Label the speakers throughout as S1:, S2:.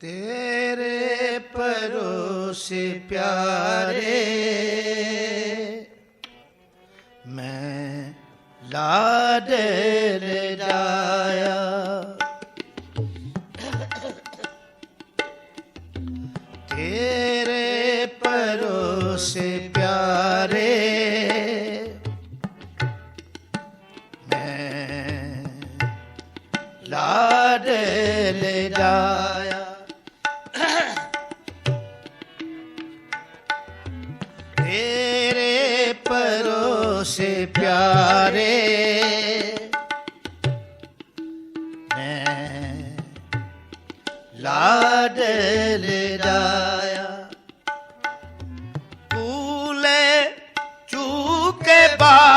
S1: ਤੇਰੇ ਪਰੋਸੇ ਪਿਆਰੇ ਮੈਂ ਲਾਡ ਲਜਾਇਆ ਤੇਰੇ ਪਰੋਸੇ ਪਿਆਰੇ ਮੈਂ ਲਾਡ ਲਜਾਇਆ ਤੇਰੇ ਪਰੋਸੇ ਪਿਆਰੇ। ਮੈਂ ਲਾਡ ਲਜਾਇਆ ਕੂਲੇ ਚੂਕੇ ਬਾਰਕ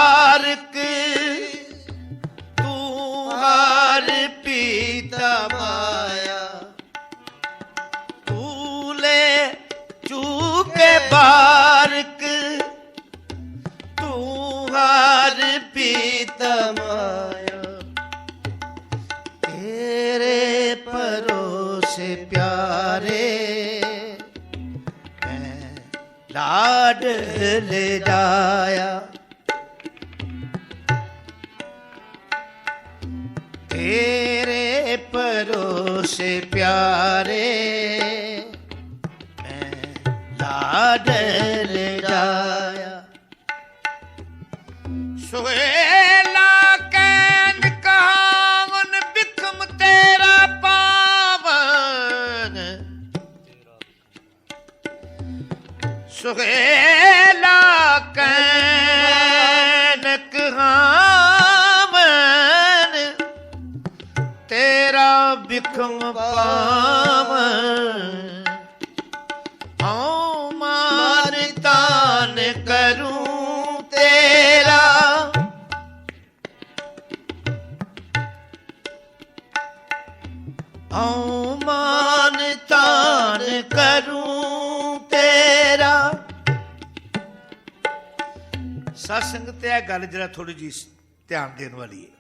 S1: ਪੀਤਾ ਮਾਇਆ। ਤੇਰੇ ਪਰੋਸੇ ਪਿਆਰੇ, ਮੈਂ ਲਾਡ ਲੈ ਜਾਇਆ ਤੇਰੇ ਪਰੋਸੇ ਪਿਆਰੇ, ਮੈਂ ਲਾਡ ਲੈ ਸੁਹੇਲਾ ਕਹਿਣ ਕਹਾਵਨ ਤੇਰਾ ਬਿਖਮ ਪਾਵਨ ਸਤਸੰਗ ਸੰਗਤ ਇਹ ਗੱਲ ਜਰਾ ਥੋੜੀ ਜੀ ਧਿਆਨ ਦੇਣ ਵਾਲੀ ਹੈ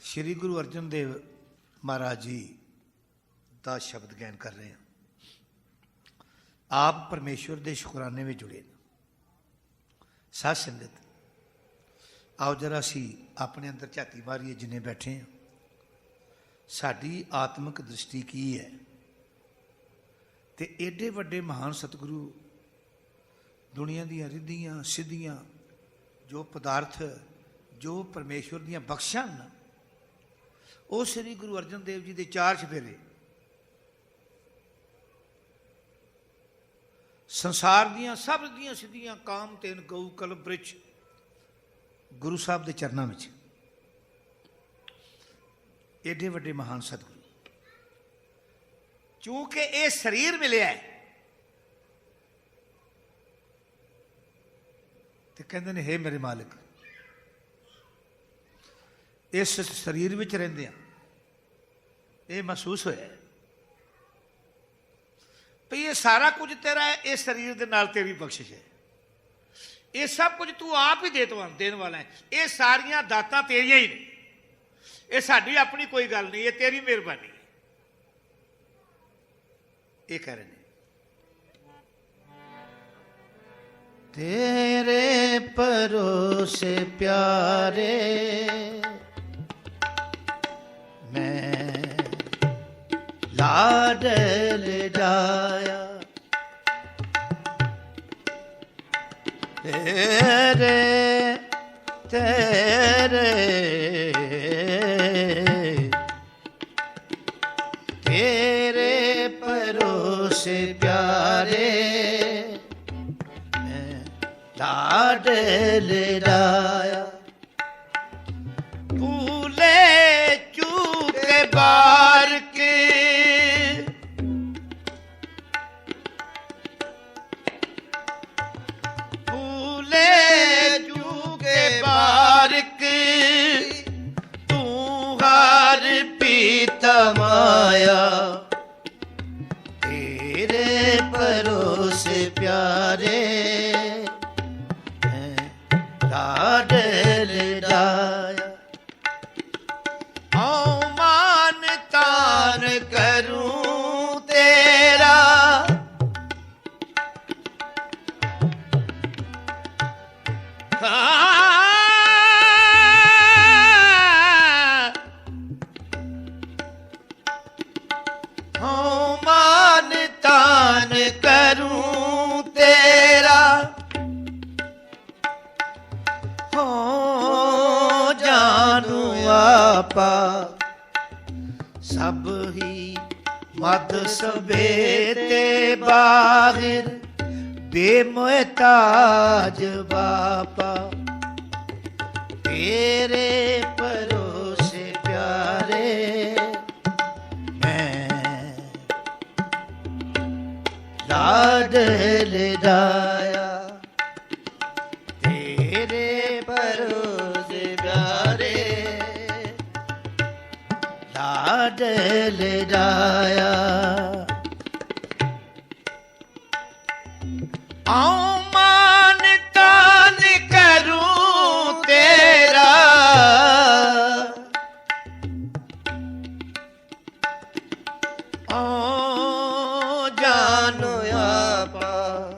S1: ਸ੍ਰੀ ਗੁਰੂ ਅਰਜਨ ਦੇਵ ਮਹਾਰਾਜ ਜੀ ਦਾ ਸ਼ਬਦ ਗਿਆਨ ਕਰ ਰਹੇ ਹਾਂ। ਆਪ ਪਰਮੇਸ਼ਵਰ ਦੇ ਸ਼ੁਕਰਾਨੇ ਵਿੱਚ ਜੁੜੇ ਨੇ। ਸਾਧ ਸੰਗਤ ਆਓ ਜਰਾ ਅਸੀਂ ਆਪਣੇ ਅੰਦਰ ਝਾਤੀ ਮਾਰੀਏ ਜਿੰਨੇ ਬੈਠੇ ਹਾਂ। ਸਾਡੀ ਆਤਮਿਕ ਦ੍ਰਿਸ਼ਟੀ ਕੀ ਹੈ? ਤੇ ਏਡੇ ਵੱਡੇ ਮਹਾਨ ਸਤਿਗੁਰੂ ਦੁਨੀਆ ਦੀਆਂ ਰਿੱਧੀਆਂ, ਸਿੱਧੀਆਂ ਜੋ ਪਦਾਰਥ, ਜੋ ਪਰਮੇਸ਼ਵਰ ਦੀਆਂ ਬਖਸ਼ਾਂ ਹਨ, ਉਹ ਸ੍ਰੀ ਗੁਰੂ ਅਰਜਨ ਦੇਵ ਜੀ ਦੇ ਚਾਰ ਚਫੇਰੇ। ਸੰਸਾਰ ਦੀਆਂ ਸਭ ਦੀਆਂ ਸਿੱਧੀਆਂ, ਕਾਮ, ਤੇਨ, ਗਊ ਕਲਬ ਬ੍ਰਿਛ, ਗੁਰੂ ਸਾਹਿਬ ਦੇ ਚਰਨਾਂ ਵਿੱਚ। ਏਡੇ ਵੱਡੇ ਮਹਾਨ ਸਤਿਗੁਰੂ। ਕਿਉਂਕਿ ਇਹ ਸਰੀਰ ਮਿਲਿਆ ਹੈ ਤੇ ਕਹਿੰਦੇ ਨੇ, ਹੇ ਮੇਰੇ ਮਾਲਕ, ਇਸ ਸਰੀਰ ਵਿੱਚ ਰਹਿੰਦੇ ਆ। ਇਹ ਮਹਿਸੂਸ ਹੋਇਆ ਹੈ ਵੀ ਇਹ ਸਾਰਾ ਕੁਝ ਤੇਰਾ ਹੈ, ਇਹ ਸਰੀਰ ਦੇ ਨਾਲ ਤੇਰੀ ਬਖਸ਼ਿਸ਼ ਹੈ। ਇਹ ਸਭ ਕੁਝ ਤੂੰ ਆਪ ਹੀ ਦੇਤਵਾਨ ਦੇਣ ਵਾਲਾ ਹੈ। ਇਹ ਸਾਰੀਆਂ ਦਾਤਾਂ ਤੇਰੀਆਂ ਹੀ ਨੇ। ਇਹ ਸਾਡੀ ਆਪਣੀ ਕੋਈ ਗੱਲ ਨਹੀਂ, ਇਹ ਤੇਰੀ ਮਿਹਰਬਾਨੀ ਹੈ। ਇਹ ਕਹਿ ਰਹੇ ਨੇ ਤੇਰੇ ਪਰੋਸੇ ਪਿਆਰੇ ਮੈਂ ਲਾਡ ਲਜਾਇਆ ਤੇਰੇ ਤੇਰੇ ਤੇਰੇ ਪਰੋਸੇ ਪਿਆਰੇ ਲਾਡ ਲਜਾਇਆ ਭੂਲੇ ਚੂਕੇ ਬਾਰ ਲਾਡ ਸਭ ਹੀ ਮਦ ਸਭੇ ਤੇ ਬਾਗਿਰ ਬੇਮੁਹਤਾਜ ਬਾਪਾ। ਤੇਰੇ ਪਰੋਸੇ ਪਿਆਰੇ ਮੈਂ ਲਾਡ ਲਦਾਇਆ ਤੇਰੇ ਲਾਡ ਲਦਾਇਆ ਆਉ ਮਾਨ ਤਾਨ ਕਰੂੰ ਤੇਰਾ। ਓ ਜਾਨ ਆਪਾ।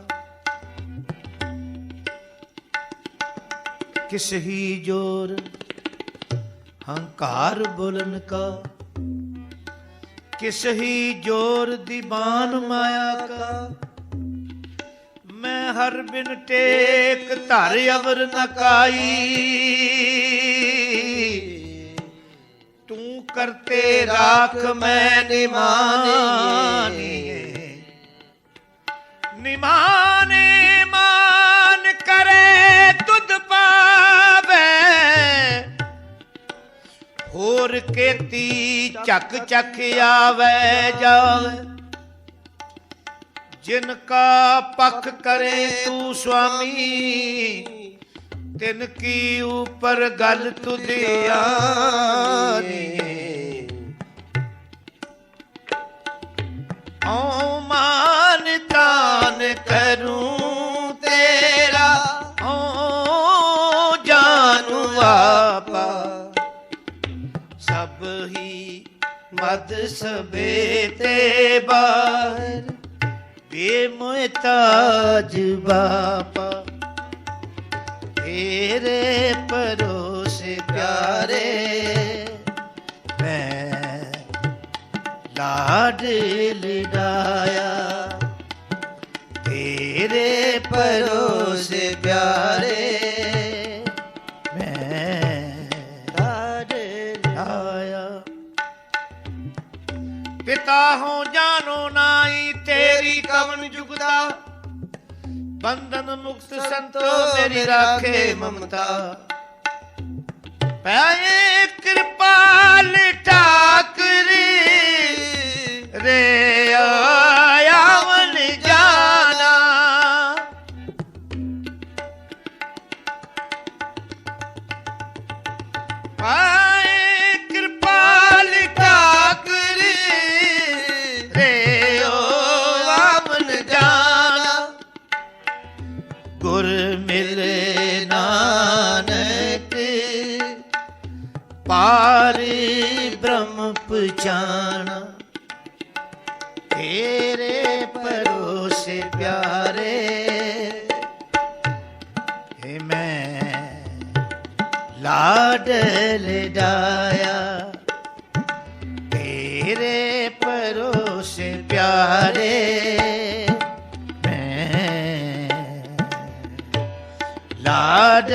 S1: ਕਿਸ ਹੀ ਜੋਰ ਹੰਕਾਰ ਬੁਲਨ ਕਾ ਕਿਸ ਹੀ ਜੋਰ ਦੀ ਬਾਨ ਮਾਇਆ ਕਾ। ਮੈਂ ਹਰ ਬਿਨ ਟੇਕ ਧਰ ਅਵਰ ਨ ਤੂੰ ਕਰਤੇ ਰਾਖ ਮੈਂ ਨਿਮਾਨੀਏ। ਨਿਮਾਨੇ ਮਾਨ ਕਰੇ ਕੇਤੀ ਚੱਕ ਚੱਕ ਆਵੇ ਜਾਵੇ। ਜਿਨ ਕਾ ਪਖ ਕਰੇ ਤੂੰ ਸੁਆਮੀ, ਤਿਨ ਕੀ ਉਪਰ ਗੱਲ ਤੁਧਿਆਨੀ ਮਦ ਸਬੇ ਬਾਰ ਬਾਹਰ ਬਾਪਾ ਤੇਰੇ ਪਰੋਸੇ ਪਿਆਰੇ ਮੈਂ ਲਾਡ ਲਡਾਇਆ। ਤੇਰੇ ਪਰੋਸੇ ਪਿਆਰੇ ਪਿਤਾ ਹੋ ਨਾਈ, ਤੇਰੀ ਕਵਨ ਜੁਗਦਾ। ਬੰਧਨ ਮੁਕਤ ਸੰਤੋ ਮੇਰੀ ਰਾਖੇ ਮਮਤਾ। ਪਏ ਕਿਰਪਾਲ ਠਾਕਰੀ, ਰੇ ਪਾਰੀ ਬ੍ਰਹਮ ਪਛਾਣਾ ਤੇਰੇ ਪਰੋਸੇ ਪਿਆਰੇ ਹੇ ਮੈਂ ਲਾਡ ਡਾਇਆ। ਤੇਰੇ ਪਰੋਸੇ ਪਿਆਰੇ, ਮੈਂ ਲਾਡ